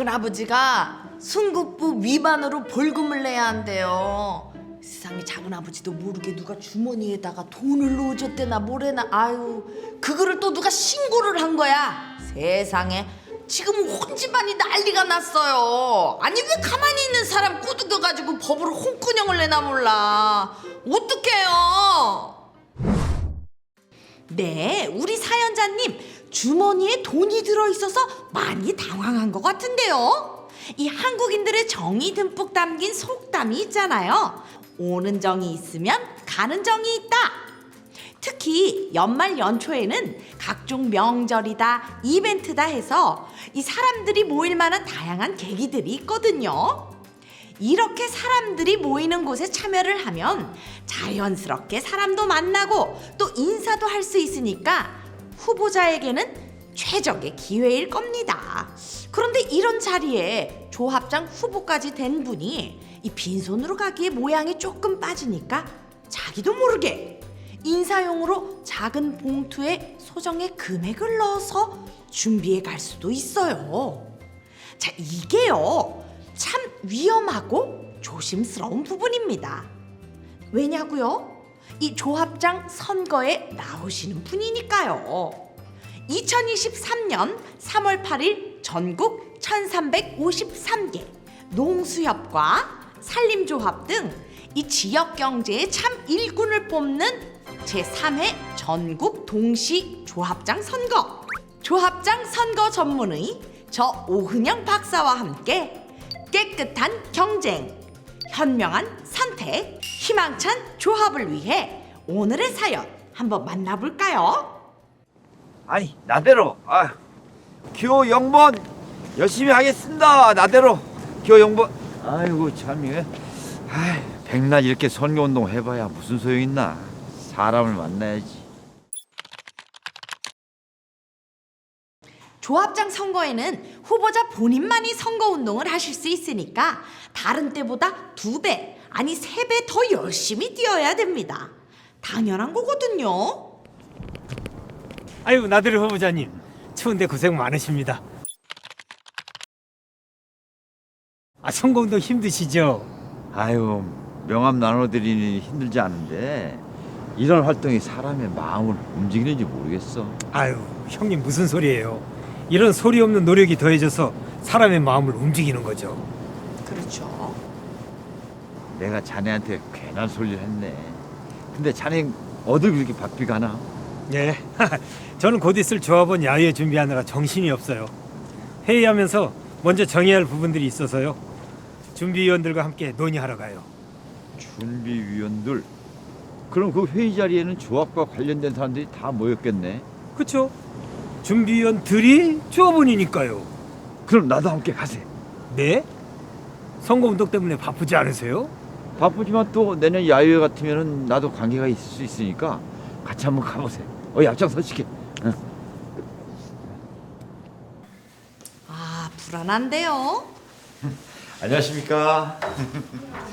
작은 아버지가 순국부 위반으로 벌금을 내야 한대요. 세상에 작은 아버지도 모르게 누가 주머니에다가 돈을 넣어줬대나 뭐래나 아유 그거를 또 누가 신고를 한 거야. 세상에 지금 온 집안이 난리가 났어요. 아니 왜 가만히 있는 사람 꾸덕여가지고 법으로 홍군형을 내나 몰라. 어떡해요? 네, 우리 사연자님 주머니에 돈이 들어 있어서 많이 당황한 것 같은데요. 이 한국인들의 정이 듬뿍 담긴 속담이 있잖아요. 오는 정이 있으면 가는 정이 있다. 특히 연말 연초에는 각종 명절이다, 이벤트다 해서 이 사람들이 모일 만한 다양한 계기들이 있거든요. 이렇게 사람들이 모이는 곳에 참여를 하면 자연스럽게 사람도 만나고 또 인사도 할 수 있으니까 후보자에게는 최적의 기회일 겁니다. 그런데 이런 자리에 조합장 후보까지 된 분이 이 빈손으로 가기에 모양이 조금 빠지니까 자기도 모르게 인사용으로 작은 봉투에 소정의 금액을 넣어서 준비해 갈 수도 있어요. 자, 이게요. 참 위험하고 조심스러운 부분입니다. 왜냐고요? 이 조합장 선거에 나오시는 분이니까요. 2023년 3월 8일 전국 1353개 농수협과 산림조합 등 이 지역 경제의 참 일꾼을 뽑는 제3회 전국 동시 조합장 선거. 조합장 선거 전문의 저 오은영 박사와 함께 깨끗한 경쟁, 현명한 선택, 희망찬 조합을 위해 오늘의 사연 한번 만나볼까요? 아니 나대로. 아 기호 0번. 열심히 하겠습니다. 나대로. 기호 0번. 아이고 참 이게. 아이 백날 이렇게 선거운동 해봐야 무슨 소용 있나. 사람을 만나야지. 조합장 선거에는 후보자 본인만이 선거 운동을 하실 수 있으니까 다른 때보다 두 배, 아니 세 배 더 열심히 뛰어야 됩니다. 당연한 거거든요. 아유 나들이 후보자님 추운데 고생 많으십니다. 아 선거운동 힘드시죠? 아유 명함 나눠드리니 힘들지 않은데 이런 활동이 사람의 마음을 움직이는지 모르겠어 아유 형님 무슨 소리예요? 이런 소리 없는 노력이 더해져서 사람의 마음을 움직이는 거죠. 그렇죠. 내가 자네한테 괜한 소리를 했네 근데 자네 어딜 그렇게 바삐 가나 예, 저는 곧 있을 조합원 야유회 준비하느라 정신이 없어요. 회의하면서 먼저 정해야 할 부분들이 있어서요. 준비위원들과 함께 논의하러 가요. 준비위원들 그럼 그 회의 자리에는 조합과 관련된 사람들이 다 모였겠네 그렇죠? 준비위원들이 조합원이니까요. 그럼 나도 함께 가세 네? 선거 운동 때문에 바쁘지 않으세요? 바쁘지만 또 내년 야유회 같으면은 나도 관계가 있을 수 있으니까 같이 한번 가보세 어 앞장서 시게 응. 아 불안한데요. 안녕하십니까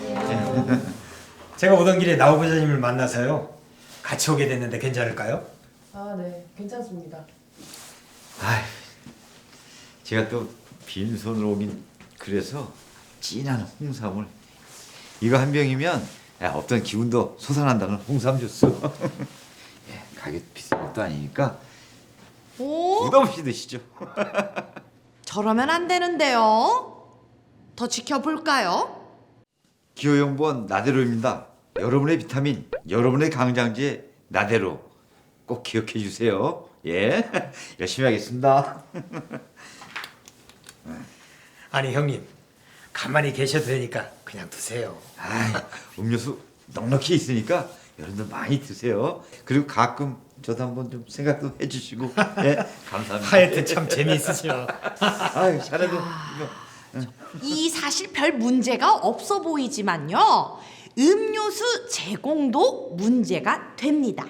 제가 오던 길에 나 후보자님을 만나서요. 같이 오게 됐는데 괜찮을까요? 아, 네, 괜찮습니다. 아이 제가 또 빈손으로 오긴 그래서 진한 홍삼을 이거 한 병이면 야, 없던 기운도 솟아난다는 홍삼 주스 예, 가격 비싼 것도 아니니까 오, 부담 없이 드시죠 저러면 안 되는데요. 더 지켜볼까요? 기호용번 나대로입니다. 여러분의 비타민, 여러분의 강장제 나대로 꼭 기억해 주세요. 예, 열심히 하겠습니다. 아니 형님 가만히 계셔도 되니까 그냥 드세요. 아이, 음료수 넉넉히 있으니까 여러분들 많이 드세요. 그리고 가끔 저도 한번 좀 생각도 해주시고, 예, 감사합니다. 하여튼 참 재미있으시죠. 아유, 이거 이 사실 별 문제가 없어 보이지만요. 음료수 제공도 문제가 됩니다.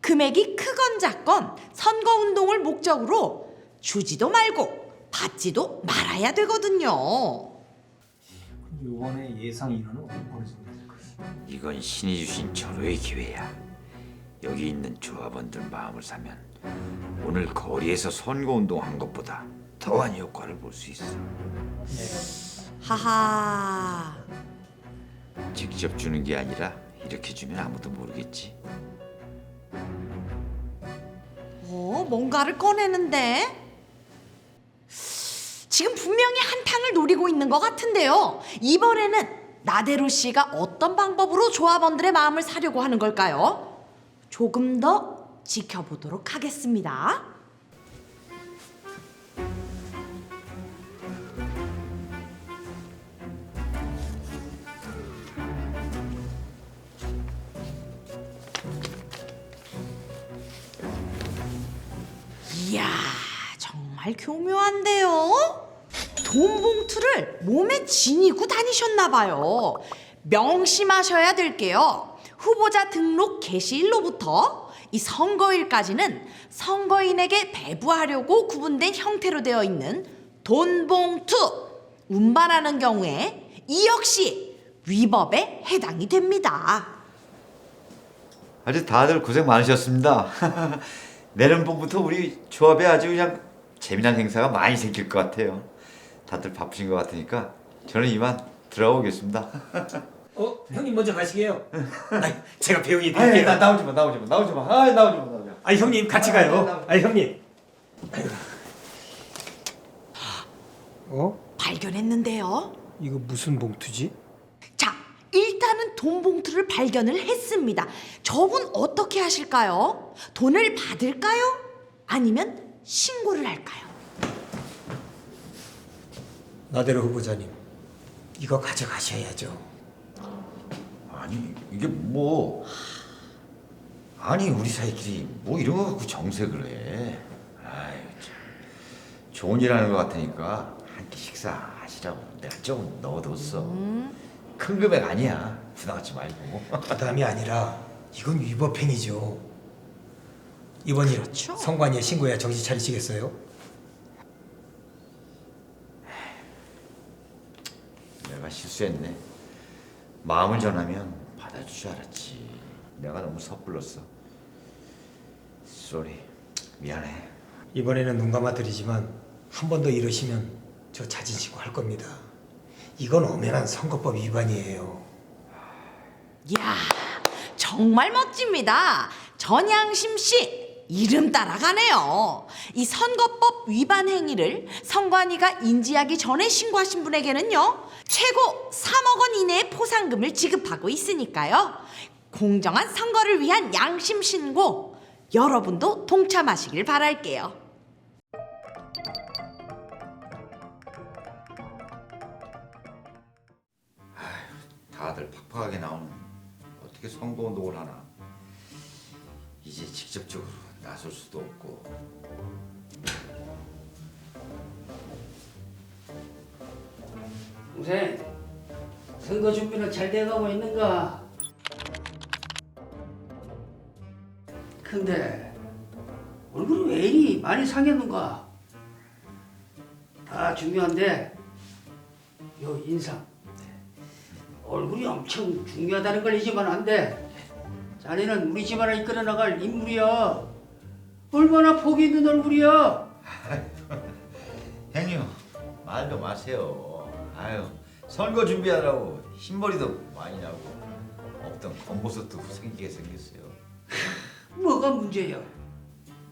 금액이 크건 작건 선거 운동을 목적으로 주지도 말고 받지도 말아야 되거든요. 이번에 예상 인원은 어느 정도 될까요? 이건 신이 주신 절호의 기회야. 여기 있는 조합원들 마음을 사면 오늘 거리에서 선거 운동한 것보다 더한 효과를 볼 수 있어. 하하. 직접 주는 게 아니라 이렇게 주면 아무도 모르겠지. 어, 뭔가를 꺼내는데? 지금 분명히 한탕을 노리고 있는 것 같은데요. 이번에는 나대로 씨가 어떤 방법으로 조합원들의 마음을 사려고 하는 걸까요? 조금 더 지켜보도록 하겠습니다. 이야, 정말 교묘한데요? 돈 봉투를 몸에 지니고 다니셨나 봐요. 명심하셔야 될 게요. 후보자 등록 개시일로부터 이 선거일까지는 선거인에게 배부하려고 구분된 형태로 되어 있는 돈 봉투 운반하는 경우에 이 역시 위법에 해당이 됩니다. 아주 다들 고생 많으셨습니다. 내년 봄부터 우리 조합에 아주 그냥 재미난 행사가 많이 생길 것 같아요. 다들 바쁘신 것 같으니까 저는 이만 들어오겠습니다. 어, 형님 먼저 가시게요. 아이, 제가 배웅이 아이, 나 드릴게요. 나오지 마, 나오지 마, 나오지 마. 아, 나오지 마, 나오지 마. 아, 형님 같이 가요. 아, 형님. 어? 발견했는데요. 이거 무슨 봉투지? 자, 일단은 돈 봉투를 발견을 했습니다. 저분 어떻게 하실까요? 돈을 받을까요? 아니면 신고를 할까요? 나대로 후보자님, 이거 가져가셔야죠. 아니 이게 뭐 아니 우리 사이끼리 뭐 이런 거 갖고 정색을 해. 아유 참 좋은 일 하는 것 같으니까 한 끼 식사 하시라고 내가 조금 넣어뒀어. 큰 금액 아니야. 부담 갖지 말고. 부담이 아니라 이건 위법행위죠. 이번 일 그렇죠. 성관이에 신고해야 정신 차리시겠어요? 내가 실수했네. 마음을 전하면 받아줄 줄 알았지. 내가 너무 섣불렀어. 쏘리 미안해. 이번에는 눈 감아 드리지만 한 번 더 이러시면 저 자진 신고할 겁니다. 이건 엄연한 선거법 위반이에요. 이야, 정말 멋집니다. 전양심 씨. 이름 따라가네요. 이 선거법 위반 행위를 선관위가 인지하기 전에 신고하신 분에게는요, 최고 3억 원 이내의 포상금을 지급하고 있으니까요. 공정한 선거를 위한 양심 신고, 여러분도 동참하시길 바랄게요. 다들 팍팍하게 나오는 어떻게 선거 운동을 하나 이제 직접적으로 나설 수도 없고 동생, 선거 준비는 잘 돼가고 있는가? 근데 얼굴이 왜 이리 많이 상했는가? 다 중요한데 요 인상 얼굴이 엄청 중요하다는 걸 잊으면 안 돼. 자네는 우리 집안을 이끌어 나갈 인물이야. 얼마나 복이 있는 얼굴이야. 형님 말도 마세요. 아유 선거 준비하라고 흰머리도 많이 나고 없던 겉모습도 생기게 생겼어요. 뭐가 문제야?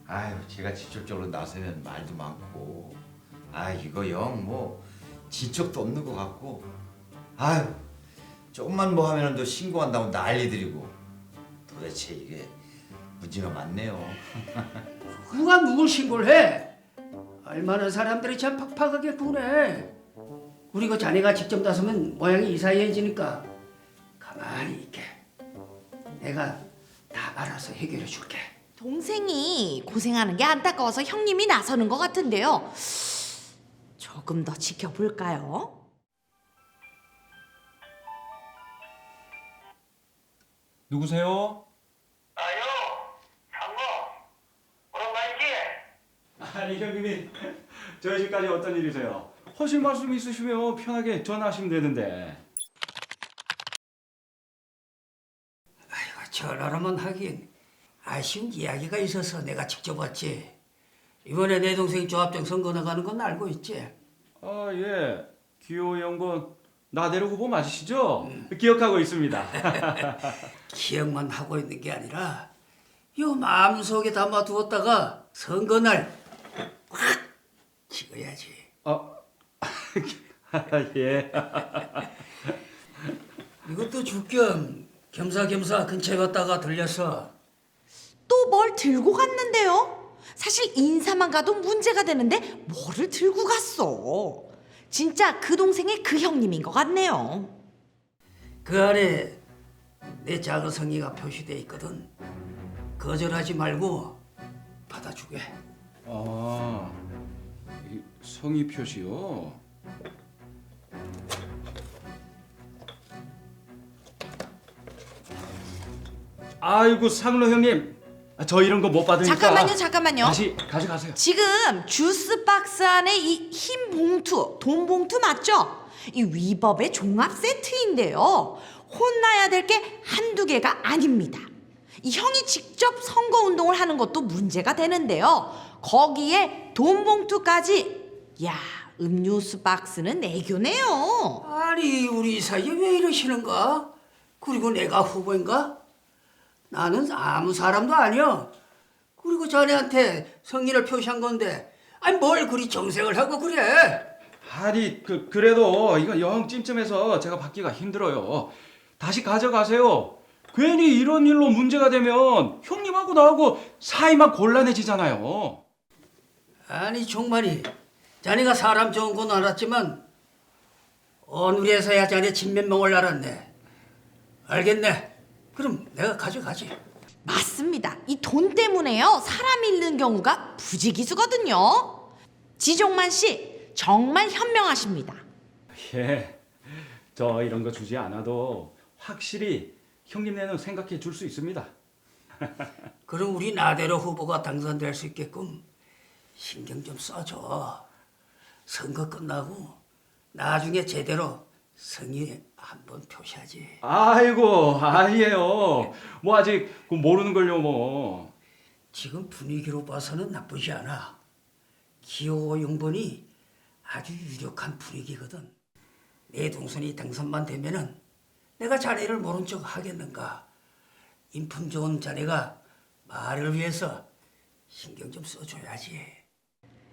아유 제가 직접적으로 나서면 말도 많고. 아 이거 영 뭐 지적도 없는 것 같고. 아유 조금만 뭐 하면은 또 신고한다고 난리 들이고. 도대체 이게 문제가 많네요 누가 누굴 신고를 해? 얼마나 사람들이 참 팍팍하게 구네. 그리고 자네가 직접 나서면 모양이 이사해지니까 가만히 있게. 내가 다 알아서 해결해 줄게. 동생이 고생하는 게 안타까워서 형님이 나서는 것 같은데요. 조금 더 지켜볼까요? 누구세요 장고, 오랜만이지? 아니 형님이 저희 집까지 어떤 일이세요? 하실 말씀 있으시면 편하게 전화하시면 되는데 아이고 전화로만 하긴 아쉬운 이야기가 있어서 내가 직접 왔지. 이번에 내 동생이 조합장 선거 나가는 건 알고 있지? 아 예, 기호 연구원 나대로 후보 맞으시죠? 기억하고 있습니다. 기억만 하고 있는 게 아니라 요 마음속에 담아두었다가 선거 날 확 찍어야지. 아, 예. 이것도 줄겸 겸사겸사 근처에 갔다가 들려서 또 뭘 들고 갔는데요? 사실 인사만 가도 문제가 되는데 뭐를 들고 갔어? 진짜 그 동생의 그 형님인 것 같네요. 그 안에 내 작은 성의가 표시돼 있거든. 거절하지 말고 받아주게. 아, 이 성의 표시요. 아이고 상로 형님, 아, 저 이런 거 못 받으니까. 잠깐만요, 잠깐만요. 다시 가져가세요. 지금 주스 박스 안에 이 흰 봉투, 돈 봉투 맞죠? 이 위법의 종합 세트인데요. 혼나야 될 게 한두 개가 아닙니다. 이 형이 직접 선거 운동을 하는 것도 문제가 되는데요. 거기에 돈 봉투까지. 야, 음료수 박스는 애교네요. 아니 우리 사이에 왜 이러시는가? 그리고 내가 후보인가? 나는 아무 사람도 아니여. 그리고 자네한테 성의를 표시한 건데, 아니 뭘 그리 정색을 하고 그래? 아니 그 그래도 이거 영 찜찜해서 제가 받기가 힘들어요. 다시 가져가세요. 괜히 이런 일로 문제가 되면 형님하고 나하고 사이만 곤란해지잖아요. 아니 정말이 자네가 사람 좋은 건 알았지만 어느리에서야 자네 진면목을 알았네. 알겠네. 그럼 내가 가져가지. 맞습니다. 이 돈 때문에요. 사람 잃는 경우가 부지기수거든요. 지종만 씨 정말 현명하십니다. 예, 저 이런 거 주지 않아도 확실히 형님네는 생각해 줄 수 있습니다. 그럼 우리 나대로 후보가 당선될 수 있게끔 신경 좀 써줘. 선거 끝나고 나중에 제대로 성의 한번 표시하지. 아이고 아니에요. 뭐 아직 그 모르는 걸요 뭐. 지금 분위기로 봐서는 나쁘지 않아. 기호 용번이 아주 유력한 분위기거든. 내 동선이 당선만 되면은 내가 자네를 모른 척 하겠는가. 인품 좋은 자네가 말을 위해서 신경 좀 써줘야지.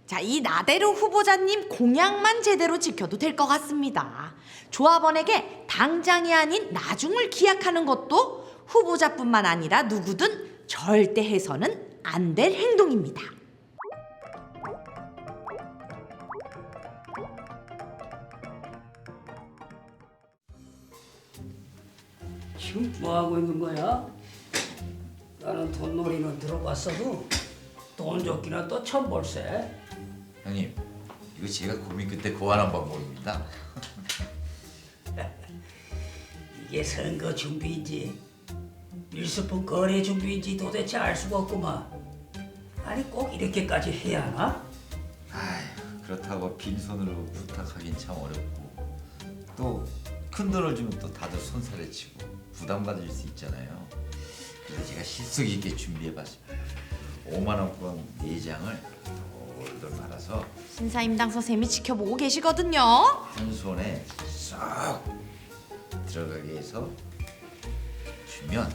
자, 이 나대로 후보자님 공약만 제대로 지켜도 될 것 같습니다. 조합원에게 당장이 아닌 나중을 기약하는 것도 후보자뿐만 아니라 누구든 절대 해서는 안 될 행동입니다. 지금 뭐 하고 있는 거야? 나는 돈놀이는 들어봤어도 돈 줬기는 또 처음 볼세. 형님, 이거 제가 고민 끝에 고안한 방법입니다. 이게 선거 준비인지 밀수품 거래 준비인지 도대체 알 수가 없구만. 아니 꼭 이렇게까지 해야 하나? 아휴, 그렇다고 빈손으로 부탁하긴 참 어렵고 또 큰 돈을 주면 또 다들 손살에 치고 부담받을 수 있잖아요. 그래서 제가 실속 있게 준비해봤습니다. 5만 원권 4장을 돌돌 말아서 신사임당 선생님이 지켜보고 계시거든요. 한 손에 쏙 들어가게 해서 주면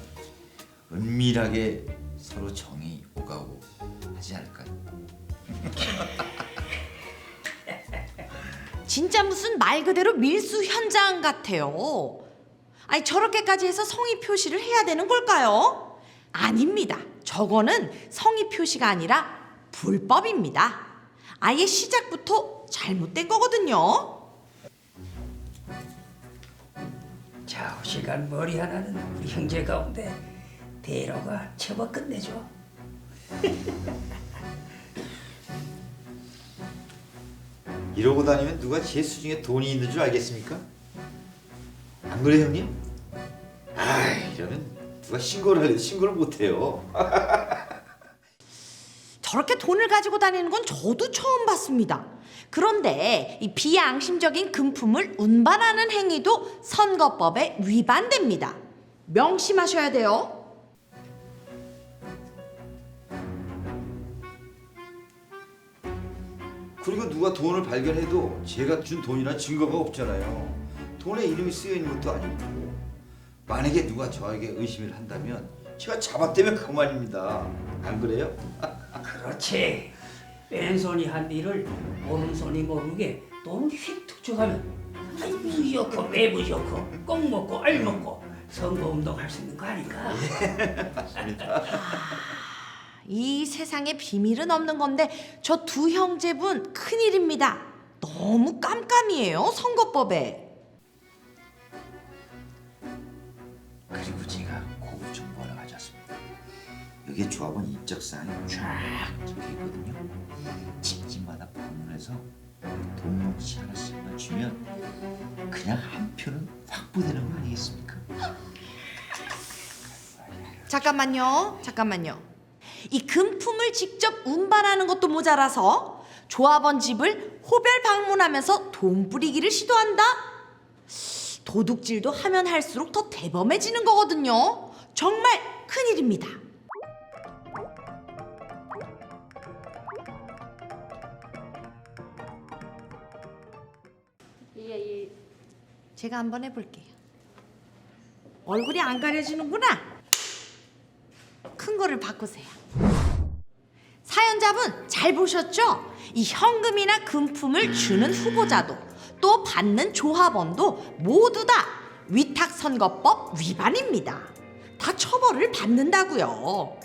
은밀하게 서로 정이 오가고 하지 않을까요? 진짜 무슨 말 그대로 밀수 현장 같아요. 아니 저렇게까지 해서 성의 표시를 해야 되는 걸까요? 아닙니다. 저거는 성의 표시가 아니라 불법입니다. 아예 시작부터 잘못된 거거든요. 좌우시간 머리 하나는 우리 형제 가운데 대로가 채워 끝내줘. 이러고 다니면 누가 제 수 중에 돈이 있는 줄 알겠습니까? 안 그래 형님? 아 이러면 누가 신고를 해도 신고를 못해요. 저렇게 돈을 가지고 다니는 건 저도 처음 봤습니다. 그런데 이 비양심적인 금품을 운반하는 행위도 선거법에 위반됩니다. 명심하셔야 돼요. 그리고 누가 돈을 발견해도 제가 준 돈이나 증거가 없잖아요. 돈에 이름이 쓰여 있는 것도 아니고 만약에 누가 저에게 의심을 한다면 제가 잡아떼면 그만입니다. 안 그래요? 그렇지. 왼손이 한 일을 오른손이 모르게 돈을 휙 투척하면 아이 무좋고 외부 좋고 꼭 먹고 알 먹고 선거 운동 할 수 있는 거 아닌가? 이 세상에 비밀은 없는 건데 저 두 형제분 큰일입니다. 너무 깜깜이에요 선거법에. 그리고 제가 고급 정보를 가졌습니다. 여기에 조합원 입적사항이 쫙 적혀 있거든요. 집집마다 방문해서 동문지 하나씩만 주면 그냥 한 표는 확보되는 거 아니겠습니까? 잠깐만요. 잠깐만요. 이 금품을 직접 운반하는 것도 모자라서 조합원 집을 호별 방문하면서 돈 뿌리기를 시도한다? 도둑질도 하면 할수록 더 대범해지는 거거든요. 정말 큰일입니다. 제가 한번 해볼게요. 얼굴이 안 가려지는구나. 큰 거를 바꾸세요. 사연자분 잘 보셨죠? 이 현금이나 금품을 주는 후보자도 또 받는 조합원도 모두 다 위탁선거법 위반입니다. 다 처벌을 받는다고요.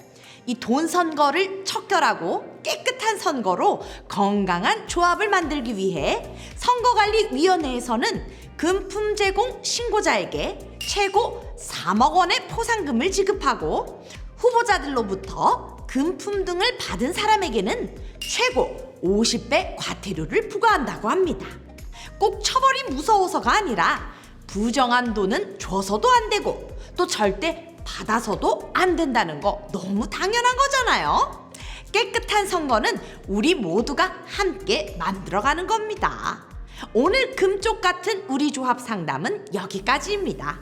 이 돈 선거를 척결하고 깨끗한 선거로 건강한 조합을 만들기 위해 선거관리위원회에서는 금품 제공 신고자에게 최고 3억 원의 포상금을 지급하고 후보자들로부터 금품 등을 받은 사람에게는 최고 50배 과태료를 부과한다고 합니다. 꼭 처벌이 무서워서가 아니라 부정한 돈은 줘서도 안 되고 또 절대 받아서도 안 된다는 거 너무 당연한 거잖아요. 깨끗한 선거는 우리 모두가 함께 만들어가는 겁니다. 오늘 금쪽 같은 우리 조합 상담은 여기까지입니다.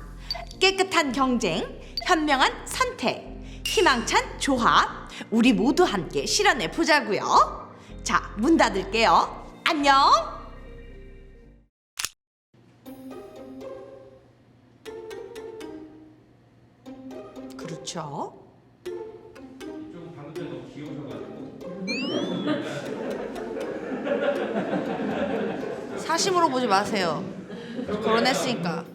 깨끗한 경쟁, 현명한 선택, 희망찬 조합, 우리 모두 함께 실현해 보자고요. 자, 문 닫을게요. 안녕. 그렇죠. 사심으로 보지 마세요. 결혼했으니까.